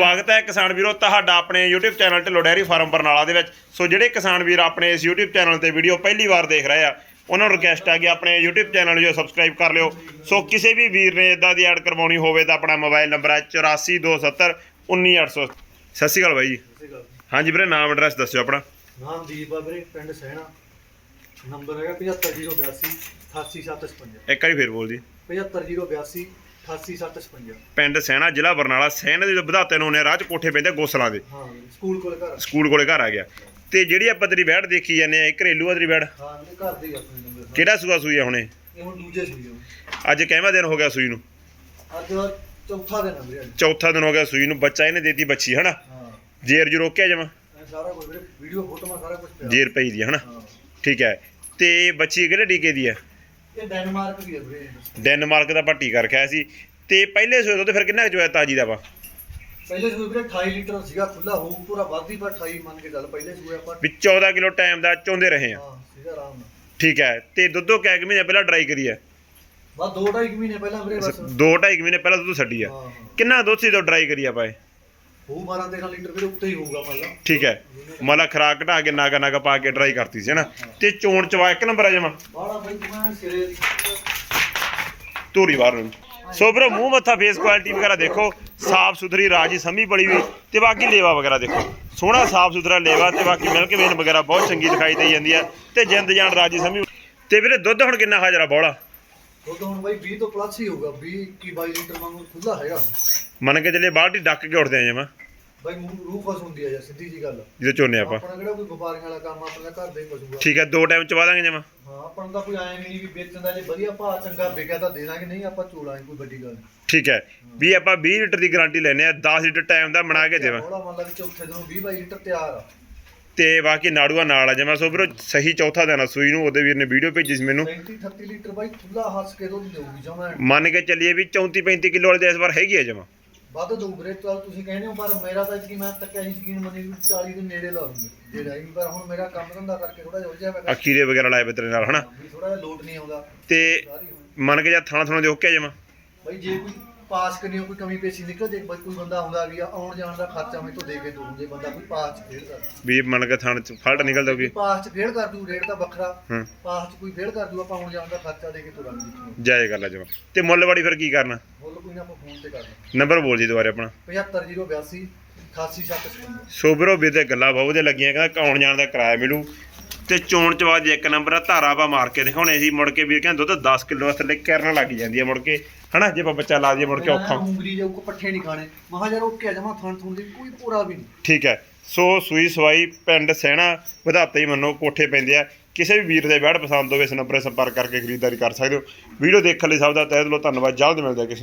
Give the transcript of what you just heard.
ਸਵਾਗਤ ਹੈ ਕਿਸਾਨ ਵੀਰੋ ਤੁਹਾਡਾ ਆਪਣੇ YouTube channel Dhillon dairy farm Barnala ਦੇ ਵਿੱਚ। ਸੋ ਜਿਹੜੇ ਕਿਸਾਨ ਵੀਰ ਆਪਣੇ ਇਸ YouTube ਚੈਨਲ ਤੇ ਵੀਡੀਓ ਪਹਿਲੀ ਵਾਰ ਦੇਖ ਰਹੇ ਆ ਉਹਨਾਂ ਨੂੰ ਰਿਕਵੈਸਟ ਹੈ ਕਿ ਆਪਣੇ YouTube ਚੈਨਲ ਨੂੰ ਸਬਸਕ੍ਰਾਈਬ ਕਰ ਲਿਓ। ਸੋ ਕਿਸੇ ਵੀ ਵੀਰ ਨੇ ਇਦਾਂ ਦੀ ਐਡ ਕਰਵਾਉਣੀ ਹੋਵੇ ਤਾਂ ਆਪਣਾ ਮੋਬਾਈਲ ਨੰਬਰ ਹੈ 8427 19800 ਸਤਿ ਸ਼੍ਰੀ ਅਕਾਲ ਬਾਈ ਜੀ। ਸਤਿ ਸ਼੍ਰੀ ਅਕਾਲ ਹਾਂਜੀ ਵੀਰੇ ਨਾਮ ਐਡਰੈਸ ਦੱਸਿਓ ਆਪਣਾ। ਨਾਮ ਦੀਪ ਆ ਵੀਰੇ ਪਿੰਡ ਸਹਿਣਾ। ਨੰਬਰ ਹੈਗਾ 75082 88755 ਇੱਕ ਵਾਰੀ ਫੇਰ ਬੋਲ ਜੀ 75082 88755 ਪਿੰਡ ਸੈਣਾ ਜ਼ਿਲ੍ਹਾ ਬਰਨਾਲਾ ਸੈਣਾ ਦੇ ਵਧਾਤੇ ਨੂੰ ਨੇ ਰਾਹ ਚ ਕੋਠੇ ਪੈਂਦੇ ਗੋਸਲਾਂ ਦੇ। ਹਾਂ ਸਕੂਲ ਕੋਲ ਘਰ ਸਕੂਲ ਕੋਲੇ ਘਰ ਆ ਗਿਆ। ਤੇ ਜਿਹੜੀ ਆਪਾਂ ਤੇਰੀ ਵੈੜ ਦੇਖੀ ਜਾਂਦੇ ਆ ਇਹ ਘਰੇਲੂ ਆ ਤੇਰੀ ਵੈੜ? ਹਾਂ ਇਹ ਘਰ ਦੇ ਹੀ ਆਪਣੇ ਨੰਬਰ ਕਿਹੜਾ ਸੂਆ ਸੂਈ ਆ ਹੁਣੇ ਇਹ? ਹੁਣ ਦੂਜੇ ਸੂਈ ਆ। ਅੱਜ ਕਿੰਨਾ ਦਿਨ ਹੋ ਗਿਆ ਸੂਈ ਨੂੰ? ਅੱਜ ਚੌਥਾ ਦਿਨ। ਚੌਥਾ ਹੋ ਗਿਆ ਸੂਈ ਨੂੰ ਬੱਚਾ ਇਹਨੇ ਦੇਤੀ ਬੱਚੀ ਹਨਾ? ਹਾਂ। ਜੇਰ ਜੂ ਰੋਕਿਆ ਜਮਾ? ਇਹ ਸਾਰਾ ਕੁਝ ਵੀਡੀਓ ਫੋਟੋਆਂ ਸਾਰਾ ਕੁਝ ਜੇਰ ਪਈ ਦੀ ਹਨਾ? ਠੀਕ ਹੈ। ਤੇ ਬੱਚੀ ਕਿਹੜੇ ਟੀਕੇ ਦੀ ਹੈ ਇਹ ਡੈਨਮਾਰਕ ਦੀ ਹੈ ਵੀਰੇ। ਡੈਨਮਾਰਕ ਦਾ ਆਪਾਂ ਟੀਕਾ ਰੱਖਿਆ ਸੀ। ਤੇ ਪਹਿਲੇ ਸੂਏ ਤੋਂ ਤੇ ਫਿਰ ਕਿੰਨਾ ਚੋਇਆ ਤਾਜੀ ਦਾ ਵਾ? ਪਹਿਲੇ ਸੂਏ ਵੀਰੇ 28 ਲੀਟਰ ਸੀਗਾ ਖੁੱਲਾ ਹੋਊ ਪੂਰਾ ਵੱਧਦੀ ਪਰ 28 ਮੰਨ ਕੇ ਚੱਲ ਪਹਿਲੇ ਸੂਏ ਆਪਾਂ। ਵੀ 14 ਕਿਲੋ ਟਾਈਮ ਦਾ ਚੋਂਦੇ ਰਹੇ ਆ। ਹਾਂ ਸੀਗਾ ਆਰਾਮ ਨਾਲ। ਠੀਕ ਹੈ ਤੇ ਦੁੱਧੋ ਕੈ ਕੁ ਮਹੀਨੇ ਪਹਿਲਾਂ ਡਰਾਈ ਕਰੀ ਹੈ ਬਸ ਦੋ ਢਾਈ ਕੁ ਮਹੀਨੇ ਪਹਿਲਾਂ ਵੀਰੇ ਬਸ। ਦੋ ਢਾਈ ਕੁ ਮਹੀਨੇ ਪਹਿਲਾਂ ਦੁੱਧ ਛੱਡੀ ਆ। ਹਾਂ ਕਿੰਨਾ ਦੁੱਧ ਸੀ ਤੋਂ ਡਰਾਈ ਕਰੀ ਆਪਾਂ ਇਹ? ਹੋਊ 12 13 ਲੀਟਰ ਵੀਰੇ ਉੱਤੇ ਹੀ ਹੋਊਗਾ ਮੰਨ ਲਾ ਠੀਕ ਹੈ। ਮਲਾ ਖਰਾਕ ਘਟਾ ਕੇ ਨਾਗਾ ਨਾਗਾ ਪਾ ਕੇ ਡਰਾਈ ਕਰਤੀ ਸੀ ਹਨਾ ਤੇ ਚੋਣ ਚਵਾ ਇੱਕ ਨੰਬਰ ਆ ਜਮਾ। ਬਾੜਾ ਬਈ ਤੁਮਾਂ ਸਿਰੇ ਦੀ। ਧੂਰੀ ਬਾਹਰ ਨੂੰ। ਸੋ ਵੀਰੋ ਮੂੰਹ ਮੱਥਾ ਫੇਸ ਕੁਆਲਿਟੀ ਵਗੈਰਾ ਦੇਖੋ। ਸਾਫ਼ ਸੁਥਰੀ ਰਾਜੀ ਸਮੀ ਬੜੀ ਹੋਈ। ਤੇ ਬਾਕੀ ਲੇਵਾ ਵਗੈਰਾ ਦੇਖੋ। ਸੋਹਣਾ ਸਾਫ਼ ਸੁਥਰਾ ਲੇਵਾ ਤੇ ਬਾਕੀ ਮਿਲਕ ਵੇਨ ਵਗੈਰਾ ਬਹੁਤ ਚੰਗੀ ਦਿਖਾਈ ਦੇ ਜਾਂਦੀ ਹੈ। ਤੇ ਜਿੰਦ ਜਾਨ ਰਾਜੀ ਸਮੀ। ਤੇ ਵੀਰੇ ਦੁੱਧ ਹੁਣ ਕਿੰਨਾ ਹਾਜ਼ਰਾ ਬੋਲਾ? ਦੁੱਧ ਹੁਣ ਬਾਈ 20 ਤੋਂ ਪਲੱਸ ਹੀ ਹੋਊਗਾ। 20 21 22 ਲੀਟਰ ਵਾਂਗੂ ਖੁੱਲਾ ਹੈਗਾ। ਮੰਨ ਕੇ ਚੱਲੇ ਬਾਲਟੀ ਡੱਕ ਕੇ ਉੱਠਦੇ ਆ ਜਮਾ ਬਾਈ ਮੂੰਹ ਰੂਹ ਹੁੰਦੀ ਆ ਯਾਰ ਸਿੱਧੀ ਜੀ ਗੱਲ। ਜਦੋਂ ਚੋਨੇ ਆਪਾਂ। ਆਪਣਾ ਕਿਹੜਾ ਕੋਈ ਵਪਾਰੀਆਂ ਵਾਲਾ ਕੰਮ ਆਪਣਾ ਘਰ ਦਾ ਹੀ ਪਸ਼ੂ ਆ ਠੀਕ ਹੈ ਦੋ ਟਾਈਮ ਚਵਾ ਦਾਂਗੇ ਜਮਾ ਹਾਂ ਆਪਾਂ ਨੂੰ ਤਾਂ ਕੋਈ ਆਇਆ ਨਹੀਂ ਵੀ ਵੇਚਣ ਦਾ ਜੇ ਵਧੀਆ ਭਾਅ ਚੰਗਾ ਵਿਕਿਆ ਤਾਂ ਦੇ ਦਾਂਗੇ ਨਹੀਂ ਆਪਾਂ ਚੋਲਾਂਗੇ ਕੋਈ ਵੱਡੀ ਗੱਲ ਨਹੀਂ ਠੀਕ ਹੈ ਵੀ ਆਪਾਂ 20 ਲੀਟਰ ਦੀ ਗਾਰੰਟੀ ਲੈਨੇ ਆ 10 ਲੀਟਰ ਟਾਈਮ ਦਾ ਬਣਾ ਕੇ ਦੇਵਾਂ। ਥੋੜਾ ਮੰਨ ਲਾ ਵੀ ਚੌਥੇ ਦਿਨੋਂ 20 22 ਲੀਟਰ ਤਿਆਰ ਆ। ਤੇ ਬਾਕੀ ਨਾੜੂਆ ਨਾਲ ਆ ਜਮਾ ਸੋ ਵੀਰੋ ਸਹੀ ਚੌਥਾ ਦਿਨ ਆ ਸੂਈ ਨੂੰ ਉਹਦੇ ਵੀਰ ਨੇ ਵੀਡੀਓ ਭੇਜੀ ਸੀ ਮੈਨੂੰ। 35 38 ਲੀਟਰ ਬਾਈ ਖੁੱਲਾ ਹੱਸ ਕੇ ਦੁੱਧ ਦੇਊਗੀ ਜਮਾ। ਮੰਨ ਕੇ ਚੱਲੀਏ ਵੀ 34 35 ਕਿਲੋ ਵਾਲੇ ਦੇ ਇਸ ਵਾਰ ਹੈਗੀ ਆ ਜਮਾ। ਵੱਧ ਦਊ ਵੀਰੇ ਚੱਲ ਤੁਸੀਂ ਕਹਿੰਦੇ ਹੋ ਪਰ ਮੇਰਾ ਤਾਂ ਕਿ ਮੈਂ ਤੱਕਿਆ ਹੀ ਸਕੀਨ ਮੰਨੀ ਵੀ 40 ਦੇ ਨੇੜੇ ਲਾ ਦੂੰਗਾ ਜੇ ਰਹੀ ਪਰ ਹੁਣ ਮੇਰਾ ਕੰਮ ਧੰਦਾ ਕਰਕੇ ਥੋੜਾ ਜਿਹਾ ਉਲਝਿਆ ਪਿਆ। ਅਖੀਰੇ ਵਗੈਰਾ ਲਾਏ ਬਤਰੇ ਨਾਲ ਹਨਾ? ਥੋੜਾ ਜਿਹਾ ਲੋਟ ਨਹੀਂ ਆਉਂਦਾ। ਤੇ ਮੰਨ ਕੇ ਜਾ ਥਾਣਾ ਥਾਣਾ ਦੇ ਓਕੇ ਜਮਾ ਬਈ ਜੇ ਕੋਈ ਪਾਸ ਕਰਨੀ ਕੋਈ ਕਮੀ ਪੇਸ਼ੀ ਨਿਕਲ ਜੇ ਬਈ ਕੋਈ ਬੰਦਾ ਆਉਂਦਾ ਵੀ ਆ ਆਉਣ ਜਾਣ ਦਾ ਖਰਚਾ ਮੈਂ ਤੋਂ ਦੇ ਕੇ ਦੂੰ ਜੇ ਬੰਦਾ ਕੋਈ ਪਾਸ ਚ ਫੇਲ ਕਰ ਵੀ ਮੰਨ ਕੇ ਥਾਣ ਚ ਫਲਟ ਨਿਕਲ ਦਊਗੀ ਪਾਸ ਚ ਫੇਲ ਕਰ ਦੂ ਰੇਟ ਤਾਂ ਵੱਖਰਾ। ਹਾਂ। ਪਾਸ ਚ ਕੋਈ ਫੇਲ ਕਰ ਦੂ ਆਪਾਂ ਆਉਣ ਜਾਣ ਦਾ ਖਰਚਾ ਦੇ ਕੇ ਤੁਰਾਂਗੇ ਜਾਏ ਗੱਲ ਆ ਜਮਾ। ਤੇ ਮੁੱਲਵਾੜੀ ਫਿਰ ਕੀ ਕਰਨਾ? ਬੋਲ ਕੋਈ ਨਾ ਆਪਾਂ ਫੋਨ ਤੇ ਕਰ ਨੰਬਰ ਬੋਲ ਜੀ ਦੁਬਾਰੇ ਆਪਣਾ। 75082 88755 ਸੋ ਵੀਰੋ ਵੀਰ ਦੇ ਗੱਲਾਂ ਬਹੁਤ ਵਧੀਆ ਲੱਗੀਆਂ ਕਹਿੰਦਾ ਆਉਣ ਜਾਣ ਦਾ ਕਿਰਾਇਆ ਮਿਲੂ ਤੇ ਚੋਣ ਚਵਾ ਦੀ ਇੱਕ ਨੰਬਰ ਆ ਧਾਰਾ ਆਪਾਂ ਮਾਰ ਕੇ ਦਿਖਾਉਣੇ ਸੀ ਮੁੜ ਕੇ ਵੀਰ ਕਹਿੰਦਾ ਦੁੱਧ 10 ਕਿਲੋ ਥੱਲੇ ਕਰਨ ਲੱਗ ਜਾਂਦੀ ਹੈ ਮੁੜ ਕੇ। ਹਨਾ ਜੇ ਆਪਾਂ ਬੱਚਾ ਲਾ ਦਈਏ ਮੁੜ ਕੇ ਔਖਾ। ਉਂਗਰੀ ਜਾਊ ਕੋ ਪੱਠੇ ਨਹੀਂ ਖਾਣੇ। ਮਹਾ ਯਾਰ ਓਕੇ ਜਮਾ ਥਣ ਥਣ ਦੀ ਕੋਈ ਪੂਰਾ ਵੀ ਨਹੀਂ। ਠੀਕ ਹੈ। ਸੋ ਸੂਈ ਸਵਾਈ ਪਿੰਡ ਸਹਿਣਾ ਵਧਾਤੇ ਹੀ ਮੰਨੋ ਕੋਠੇ ਪੈਂਦੇ ਆ। ਕਿਸੇ ਵੀ ਵੀਰ ਦੇ ਬੈੜ ਪਸੰਦ ਹੋਵੇ ਇਸ ਨੰਬਰ 'ਤੇ ਸੰਪਰਕ ਕਰਕੇ ਖਰੀਦਦਾਰੀ ਕਰ ਸਕਦੇ ਹੋ। ਵੀਡੀਓ ਦੇਖਣ ਲਈ ਸਭ ਦਾ ਤਹਿ ਦਿਲੋਂ ਧੰਨਵਾਦ। ਜਲਦ ਮਿਲਦੇ ਆ ਕਿਸੇ